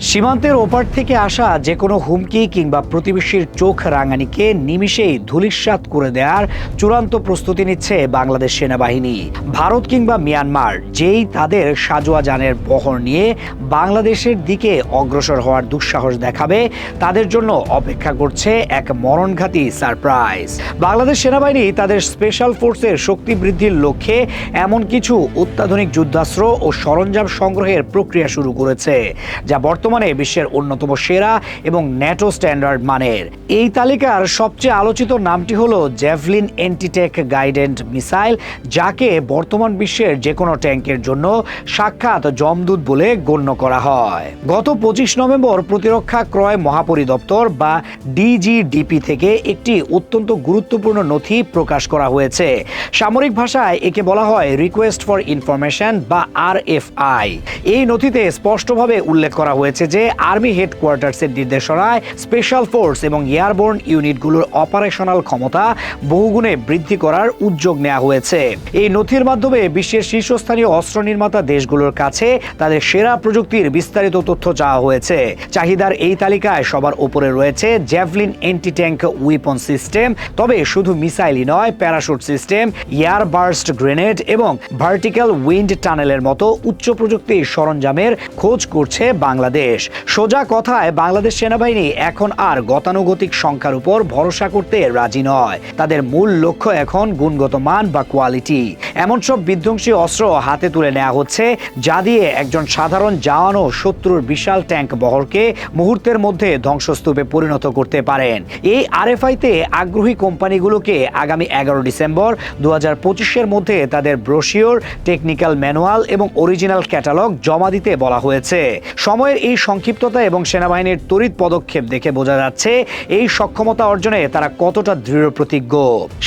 সীমান্তের ওপার থেকে আসা যে কোনো হুমকি কিংবা প্রতিবেশীর চোখ রাঙানিকে নিমিষেই ধূলিসাৎ করে দেওয়ার চূড়ান্ত প্রস্তুতি নিচ্ছে বাংলাদেশ সেনাবাহিনী। ভারত কিংবা মিয়ানমার, যেই তাদের সাজোয়া যানের বহর নিয়ে বাংলাদেশের দিকে অগ্রসর হওয়ার দুঃসাহস দেখাবে, তাদের জন্য অপেক্ষা করছে এক মরণঘাতী সারপ্রাইজ। বাংলাদেশ সেনাবাহিনী তাদের স্পেশাল ফোর্সের শক্তি বৃদ্ধির লক্ষ্যে এমন কিছু অত্যাধুনিক যুদ্ধাস্ত্র ও সরঞ্জাম সংগ্রহের প্রক্রিয়া শুরু করেছে, যা বর্তমানে বিশ্বের অন্যতম সেরা এবং ন্যাটো স্ট্যান্ডার্ড মানের। এই তালিকার সবচেয়ে আলোচিত নামটি হলো জ্যাভলিন এন্টিটেক গাইডেন্ট মিসাইল, যাকে বর্তমান বিশ্বের যে কোনো ট্যাঙ্কের জন্য সাক্ষাৎ জমদূত বলে গণ্য করা হয়। গত পঁচিশ নভেম্বর প্রতিরক্ষা ক্রয় মহাপরিদপ্তর বা ডিজিডিপি থেকে একটি অত্যন্ত গুরুত্বপূর্ণ নথি প্রকাশ করা হয়েছে। সামরিক ভাষায় একে বলা হয় রিকোয়েস্ট ফর ইনফরমেশন বা আর এই নথিতে স্পষ্টভাবে উল্লেখ করা হয়েছে যে আর্মি হেডকোয়ার্টার্সের নির্দেশনায় স্পেশাল ফোর্স এবং এয়ারবোর্ন ইউনিটগুলোর অপারেশনাল ক্ষমতা বহুগুণে বৃদ্ধি করার উদ্যোগ নেওয়া হয়েছে। এই নথির মাধ্যমে বিশ্বের শীর্ষস্থানীয় অস্ত্র নির্মাতা দেশগুলোর কাছে তাদের সেরা প্রযুক্তির বিস্তারিত তথ্য চাওয়া হয়েছে। চাহিদার এই তালিকায় সবার উপরে রয়েছে javelin anti tank weapon system, তবে শুধু মিসাইলই নয়, parachute system air burst grenade এবং ভার্টিক্যাল উইন্ড টানেলের মতো উচ্চ প্রযুক্তির সরঞ্জামের খোঁজ করছে বাংলাদেশ। সোজা কথায় বাংলাদেশ সেনাবাহিনী এখন আর গতানুগতিক সংখ্যার উপর ভরসা করতে রাজি নয়। তাদের মূল লক্ষ্য এখন গুণগত মান বা কোয়ালিটি। এমন সব বিধ্বংসী অস্ত্র হাতে তুলে নেওয়া হচ্ছে, যা দিয়ে একজন সাধারণ জওয়ান ও শত্রুর বিশাল ট্যাঙ্ক বহরকে মুহূর্তের মধ্যে ধ্বংসস্তূপে পরিণত করতে পারেন। এই আরএফআইতে আগ্রহী কোম্পানিগুলোকে আগামী এগারো ডিসেম্বর দু হাজার পঁচিশের মধ্যে তাদের ব্রোশিওর, টেকনিক্যাল ম্যানুয়াল এবং অরিজিনাল ক্যাটালগ জমা দিতে বলা হয়েছে। সময়ের এই সংক্ষিপ্ততা এবং সেনাবাহিনীর তড়িৎ পদক্ষেপ দেখে বোঝা যাচ্ছে এই সক্ষমতা অর্জনে তারা কতটা দৃঢ় প্রতিজ্ঞ।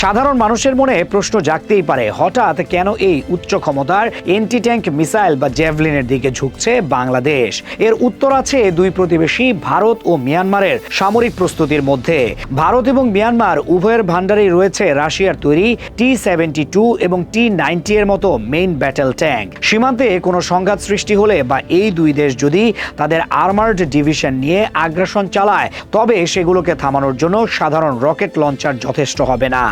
সাধারণ মানুষের মনে প্রশ্ন জাগতেই পারে, হঠাৎ কেন এই উচ্চ ক্ষমতার এন্টি ট্যাঙ্ক মিসাইল বা জ্যাভলিনের দিকে ঝুঁকছে বাংলাদেশ? এর উত্তর আছে দুই প্রতিবেশী, ভারত ও মিয়ানমারের সামরিক প্রস্তুতির মধ্যে। ভারত এবং মিয়ানমার উভয়ের ভান্ডারেই রয়েছে রাশিয়ার তৈরি টি সেভেন্টি টু এবং টি নাইনটি এর মতো মেইন ব্যাটেল ট্যাঙ্ক সীমান্তে কোনো সংঘাত সৃষ্টি হলে বা এই দুই দেশ যদি তাদের আর্মার্ড ডিভিশন নিয়ে আগ্রাসন চালায়, তবে সেগুলোকে থামানোর জন্য সাধারণ রকেট লঞ্চার যথেষ্ট হবে না।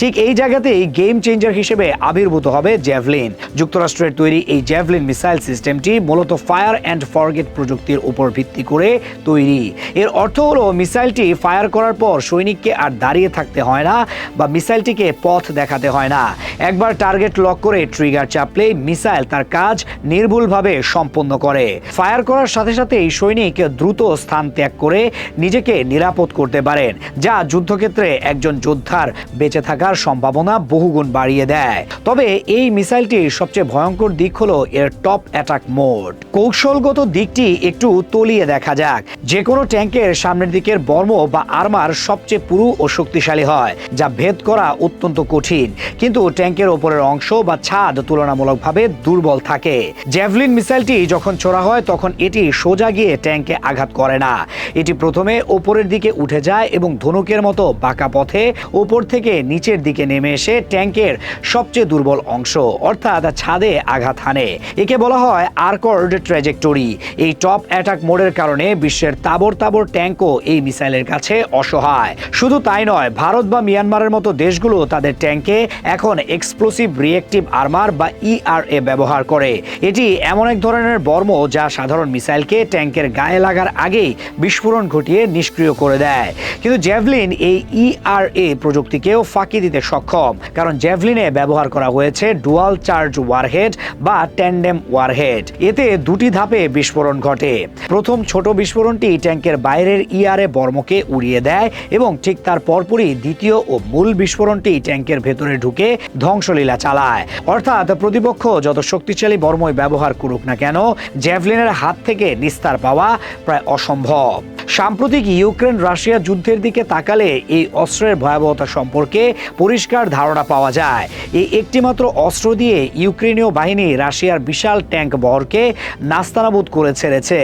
ঠিক এই জায়গাতেই গেম চেঞ্জার হিসেবে আবির্ভূত হবে জ্যাভলিন। যুক্তরাষ্ট্রের তৈরি এই জ্যাভলিন মিসাইল সিস্টেমটি মূলত ফায়ার অ্যান্ড ফরগেট প্রযুক্তির উপর ভিত্তি করে তৈরি। এর অর্থ হলো, মিসাইলটি ফায়ার করার পর সৈনিককে আর দাঁড়িয়ে থাকতে হয় না বা মিসাইলটিকে পথ দেখাতে হয় না। একবার টার্গেট লক করে ট্রিগার চাপলে মিসাইল তার কাজ নির্ভুলভাবে সম্পন্ন করে। ফায়ার করার সাথে সাথে সাথেই সৈনিক দ্রুত স্থান ত্যাগ করে নিজেকে নিরাপদ করতে পারেন, যা যুদ্ধক্ষেত্রে একজন যোদ্ধার বেঁচে থাকার সম্ভাবনা বহুগুণ বাড়িয়ে দেয়। তবে এই মিসাইলটির সবচেয়ে ভয়ঙ্কর দিক হলো এর টপ অ্যাটাক মোড। কৌশলগত দিকটি একটু তলিয়ে দেখা যাক। যে কোনো ট্যাঙ্কের সামনের দিকের বর্ম বা আর্মার সবচেয়ে পুরু ও শক্তিশালী হয়, যা ভেদ করা অত্যন্ত কঠিন। কিন্তু ট্যাঙ্কের ওপরের অংশ বা ছাদ তুলনামূলকভাবে দুর্বল থাকে। জ্যাভলিন মিসাইলটি যখন ছোড়া হয়, তখন এটি সোজা গিয়ে ট্যাঙ্কে আঘাত করে না। এটি প্রথমে ওপরের দিকে উঠে যায় এবং ধনুকের মতো বাঁকা পথে ওপর থেকে নিচের দিকে নেমে এসে ট্যাঙ্কের সবচেয়ে দুর্বল অংশ, অর্থাৎ ছাদে আঘাত হানে। একে বলা হয় আর্কর্ড ট্র্যাজেক্টরি। এই টপ অ্যাটাক মোডের কারণে বিশ্বের তাবর তাবর ট্যাঙ্কও এই মিসাইলের কাছে অসহায়। শুধু তাই নয়, ভারত বা মিয়ানমারের মতো দেশগুলো তাদের ট্যাঙ্কে এখন এক্সপ্লোসিভ রিয়েক্টিভ আর্মার বা ইআরএ ব্যবহার করে। এটি এমন এক ধরনের বর্ম যা সাধারণ মিসাইলকে ট্যাঙ্কের গায়ে লাগার আগেই বিস্ফোরণ ঘটিয়ে নিষ্ক্রিয় করে দেয়। কিন্তু জ্যাভলিন এই ইআরএ প্রযুক্তিকেও ফাঁকি দিতে সক্ষম, কারণ জ্যাভলিনে ব্যবহার করা হয়েছে ডুয়াল চার্জ ওয়ারহেড বা ট্যান্ডেম ওয়ারহেড। এতে দুটি ধাপে বিস্ফোরণ ঘটে। প্রথম ছোট বিস্ফোরণটি ট্যাঙ্কের বাইরের ইআরএ বর্মকে উড়িয়ে দেয় এবং ঠিক তার পরপরই দ্বিতীয় ও মূল বিস্ফোরণটি ট্যাঙ্কের ভেতরে ঢুকে ধ্বংসলীলা চালায়। অর্থাৎ প্রতিপক্ষ যত শক্তিশালী বর্মই ব্যবহার করুক না কেন, জ্যাভলিনের হাত থেকে নিস্তার পাওয়া প্রায় অসম্ভব। সাম্প্রতিক ইউক্রেন রাশিয়া যুদ্ধের দিকে তাকালে এই অস্ত্রের ভয়াবহতা সম্পর্কে পরিষ্কার ধারণা পাওয়া যায়। এই একটিমাত্র অস্ত্র দিয়ে ইউক্রেনীয় বাহিনী রাশিয়ার বিশাল ট্যাঙ্ক বহরকে নাস্তানাবুদ করে ছেড়েছে।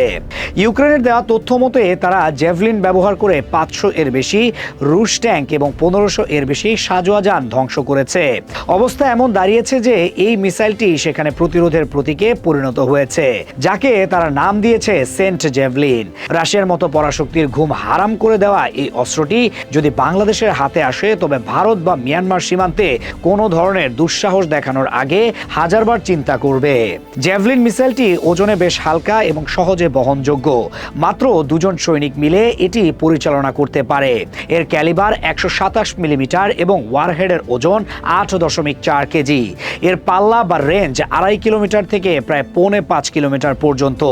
ইউক্রেনের দেওয়া তথ্য মতে, তারা জেভলিন ব্যবহার করে পাঁচশো এর বেশি রুশ ট্যাঙ্ক এবং পনেরোশো এর বেশি সাজোয়া যান ধ্বংস করেছে। অবস্থা এমন দাঁড়িয়েছে যে, এই মিসাইলটি সেখানে প্রতিরোধের প্রতীকে পরিণত হয়েছে, যাকে তারা নাম দিয়েছে সেন্ট জেভলিন রাশিয়ার মতো পরাশক্তির ঘুম হারাম করে দেওয়া এই অস্ত্রটি যদি বাংলাদেশের হাতে আসে, তবে ভারত বা মিয়ানমার সীমান্তে কোনো ধরনের দুঃসাহস দেখানোর আগে হাজারবার চিন্তা করবে। জ্যাভলিন মিসাইলটি ওজনে বেশ হালকা এবং সহজে বহনযোগ্য। মাত্র দুজন সৈনিক মিলে এটি পরিচালনা করতে পারে। এর ক্যালিবার একশো সাতাশ মিলিমিটার এবং ওয়ারহেডের ওজন আট দশমিক চার কেজি। এর পাল্লা বা রেঞ্জ আড়াই কিলোমিটার থেকে প্রায় পৌনে পাঁচ কিলোমিটার পর্যন্ত।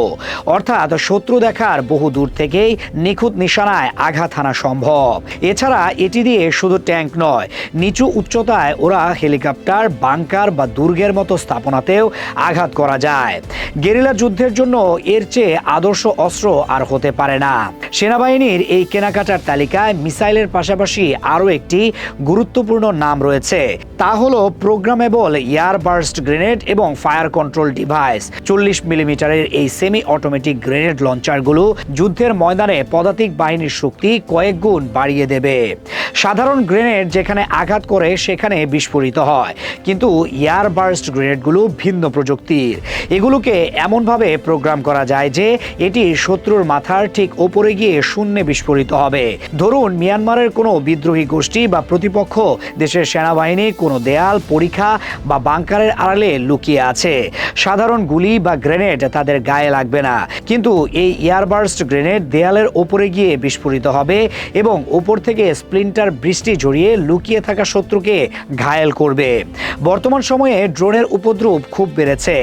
অর্থাৎ শত্রু দেখার বহু দূর থেকেই নিখুঁত নিশানায় আঘাত হানা সম্ভব। এছাড়া এটি দিয়ে শুধু ট্যাঙ্ক নয়, নিচু উচ্চতায় ওরা হেলিকপ্টার, বাংকার বা দুর্গের মতো স্থাপনাতেও আঘাত করা যায়। গেরিলা যুদ্ধের জন্য এর চেয়ে আদর্শ অস্ত্র আর হতে পারে না। সেনাবাহিনীর এই কেনাকাটার তালিকায় মিসাইলের পাশাপাশি আরও একটি গুরুত্বপূর্ণ নাম রয়েছে। তা হলো প্রোগ্রামেবল এয়ার বার্স্ট গ্রেনেড এবং ফায়ার কন্ট্রোল ডিভাইস। চল্লিশ মিলিমিটারের এই সেমি অটোমেটিক গ্রেনেড লঞ্চারগুলো যুদ্ধের ময়দানে পদাতিক বাহিনীর শক্তি কয়েক গুণ বাড়িয়ে দেবে। সাধারণ গ্রেনেড যেখানে আঘাত করে সেখানে বিস্ফোরিত হয়, কিন্তু এয়ার বার্স্ট গ্রেনেডগুলো ভিন্ন প্রযুক্তির। এগুলোকে এমনভাবে প্রোগ্রাম করা যায় যে এটি শত্রুর মাথার ঠিক ওপরে গিয়ে শূন্যে বিস্ফোরিত হবে। ধরুন, মিয়ানমারের কোনো বিদ্রোহী গোষ্ঠী বা প্রতিপক্ষ দেশের সেনাবাহিনী কোনো দেয়াল, পরীক্ষা বা বাংকারের আড়ালে লুকিয়ে আছে। সাধারণ গুলি বা গ্রেনেড তাদের গায়ে লাগবে না। কিন্তু এই এয়ারবার্স্ট গ্রেনেড দেয়ালের ওপরে গিয়ে বিস্ফোরিত হবে এবং ওপর থেকে স্প্লিন্টার বৃষ্টি জড়িয়ে লুকিয়ে থাকা শত্রুকে ঘায়েল করবে। বর্তমান সময়ে ড্রোনের উপদ্রব খুব বেড়েছে।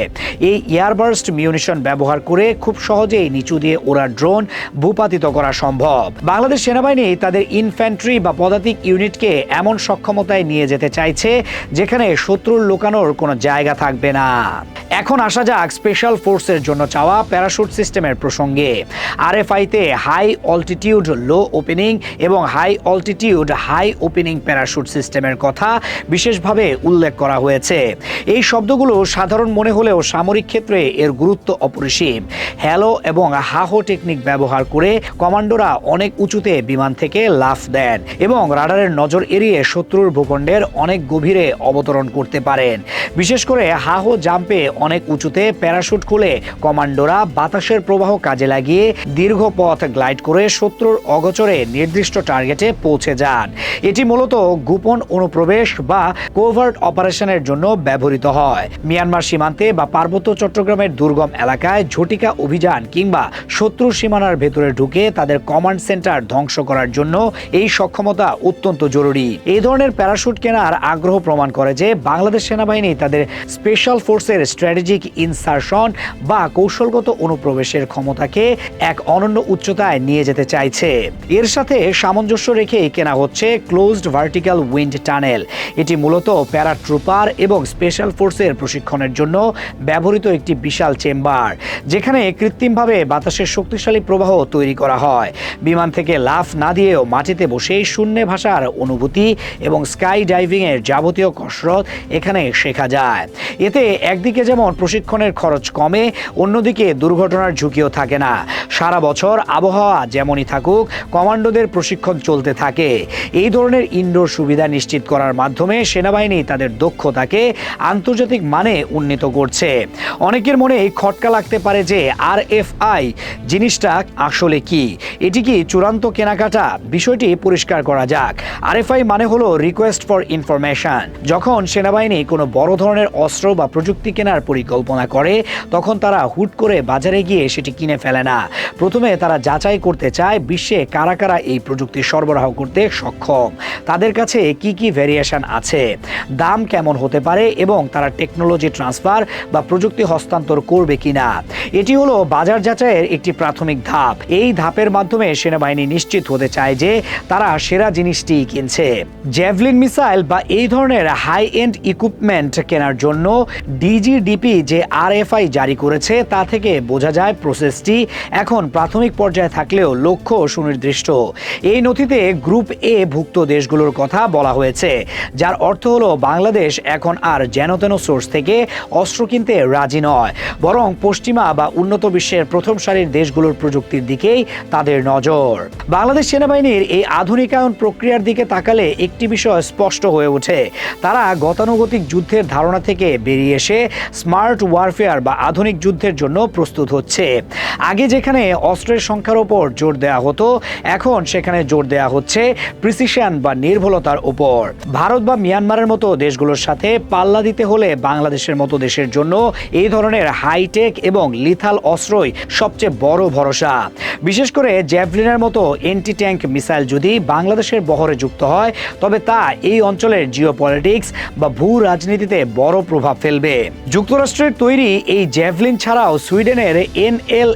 এই এয়ারবার্স্ট মিউনিশন ব্যবহার করে খুব সহজেই নিচু দিয়ে ওরা ড্রোন ভূপাতিত করা সম্ভব। বাংলাদেশ সেনাবাহিনী তাদের ইনফ্যান্ট্রি বা পদাতিক ইউনিটকে এমন সক্ষমতায় নিয়ে যেতে চাইছে যেখানে শত্রুর লুকানোর কোনো জায়গা থাকবে না। এখন আসা যাক স্পেশাল ফোর্সের জন্য চাওয়া প্যারাশুট সিস্টেমের প্রসঙ্গে। আরএফআইতে হাই অল্টিটিউড লো ওপেনিং এবং high altitude high opening parachute সিস্টেমের কথা বিশেষভাবে উল্লেখ করা হয়েছে। এই শব্দগুলো সাধারণ মনে হলেও সামরিক ক্ষেত্রে এর গুরুত্ব অপরিসীম। হ্যালো এবং হাহো টেকনিক ব্যবহার করে কমান্ডোরা অনেক উঁচুতে বিমান থেকে লাফ দেন এবং রাডারের নজর এড়িয়ে শত্রুর ভূখণ্ডের অনেক গভীরে অবতরণ করতে পারেন। বিশেষ করে হাহো জাম্পে অনেক উঁচুতে প্যারাশুট খুলে কমান্ডোরা বাতাসের প্রবাহ কাজে লাগিয়ে দীর্ঘ পথ গ্লাইড করে শত্রুর অগোচরে নির্দিষ্ট টার্গেটে পৌঁছে যান। এটি মূলত গোপন অনুপ্রবেশ বা কোভার্ট অপারেশনের জন্য ব্যবহৃত হয়। মিয়ানমার সীমান্তে বা পার্বত্য চট্টগ্রামের দুর্গম এলাকায় ঝটিকা অভিযান কিংবা শত্রু সীমানার ভেতরে ঢুকে তাদের কমান্ড সেন্টার ধ্বংস করার জন্য এই সক্ষমতা অত্যন্ত জরুরি। এই ধরনের প্যারাশুট কেনার আগ্রহ প্রমাণ করে যে বাংলাদেশ সেনাবাহিনী তাদের স্পেশাল ফোর্সের স্ট্র্যাটেজিক ইনসারশন বা কৌশলগত অনুপ্রবেশের ক্ষমতাকে এক অনন্য উচ্চতায় নিয়ে যেতে চাইছে। এর সাথে সামঞ্জস্য রেখে কেনা হচ্ছে ক্লোজড ভার্টিক্যাল উইন্ড টানেল এটি মূলত প্যারাট্রুপার এবং স্পেশাল ফোর্সের প্রশিক্ষণের জন্য ব্যবহৃত একটি বিশাল চেম্বার, যেখানে কৃত্রিমভাবে বাতাসের শক্তিশালী প্রবাহ তৈরি করা হয়। বিমান থেকে লাফ না দিয়েও মাটিতে বসে শূন্যে ভাষার অনুভূতি এবং স্কাই ডাইভিং এর যাবতীয় কসরত এখানে শেখা যায়। এতে একদিকে যেমন প্রশিক্ষণের খরচ কমে, অন্যদিকে দুর্ঘটনার ঝুঁকিও থাকে না। সারা বছর আবহাওয়া যেমনই থাকুক, কমান্ডোদের প্রশিক্ষণ চলতে থাকে। এই ধরনের ইনডোর সুবিধা নিশ্চিত করার মাধ্যমে সেনাবাহিনী তাদের দক্ষতাকে আন্তর্জাতিক মানে উন্নীত করছে। অনেকের মনে খটকা লাগতে পারে যে আর এফ আই জিনিসটা আসলে কি? এটি কি চূড়ান্ত কেনাকাটা? বিষয়টি পরিষ্কার করা যাক। আরএফআই মানে হলো রিকোয়েস্ট ফর ইনফরমেশন যখন সেনাবাহিনী কোনো বড় ধরনের অস্ত্র বা প্রযুক্তি কেনার পরিকল্পনা করে, তখন তারা হুট করে বাজারে গিয়ে সেটি কিনে ফেলে না। প্রথমে তারা যাচাই করতে চায়, বিশ্বে কারা কারা এই প্রযুক্তি সরবরাহ করতে সক্ষম? তাদের কাছে কি কি ভেরিয়েশন আছে? দাম কেমন হতে পারে এবং তারা টেকনোলজি ট্রান্সফার বা প্রযুক্তি হস্তান্তর করবে কিনা? এটি হলো বাজার যাচাইয়ের একটি প্রাথমিক ধাপ। এই ধাপের মাধ্যমে সেনাবাহিনী নিশ্চিত হতে চায় যে তারা সেরা জিনিসটি কিনছে। জ্যাভলিন মিসাইল বা এই ধরনের হাই এন্ড ইকুইপমেন্ট কেনার জন্য ডিজিডিপি যে আরএফআই জারি করেছে, তা থেকে বোঝা যায় প্রসেসটি এখন প্রাথমিক পর্যায়ে থাকলেও লক্ষ্য সুনির্দিষ্ট। এই নথিতে গ্রুপ এ ভুক্ত দেশগুলোর কথা বলা হয়েছে, যার অর্থ হলো বাংলাদেশ এখন আর যেন তেন সোর্স থেকে অস্ত্র কিনতে রাজি নয়, বরং পশ্চিমা বা উন্নত বিশ্বের প্রথম সারির দেশগুলোর প্রযুক্তির দিকেই তাদের নজর। বাংলাদেশ সেনাবাহিনীর এই আধুনিকায়ন প্রক্রিয়ার দিকে তাকালে একটি বিষয় স্পষ্ট হয়ে ওঠে। তারা গতানুগতিক যুদ্ধের ধারণা থেকে বেরিয়ে এসে স্মার্ট ওয়ারফেয়ার বা আধুনিক যুদ্ধের জন্য প্রস্তুত হচ্ছে। আগে যেখানে অস্ত্রের সংখ্যার ওপর জোর দেওয়া হতো। এখন সেখানে জোর দেওয়া হচ্ছে প্রিসিশন বা নির্ভুলতার উপর। ভারত বা মিয়ানমারের মতো দেশগুলোর সাথে পাল্লা দিতে হলে বাংলাদেশের মতো দেশের জন্য এই ধরনের হাইটেক এবং লিথাল অস্ত্রই সবচেয়ে বড় ভরসা। বিশেষ করে জ্যাভলিনের মতো এন্টি ট্যাঙ্ক মিসাইল যদি বাংলাদেশের বহরে যুক্ত হয়, তবে তা এই অঞ্চলের জিও পলিটিক্স বা ভূ রাজনীতিতে বড় প্রভাব ফেলবে। যুক্তরাষ্ট্রের তৈরি এই জ্যাভলিন ছাড়াও সুইডেনের এনএল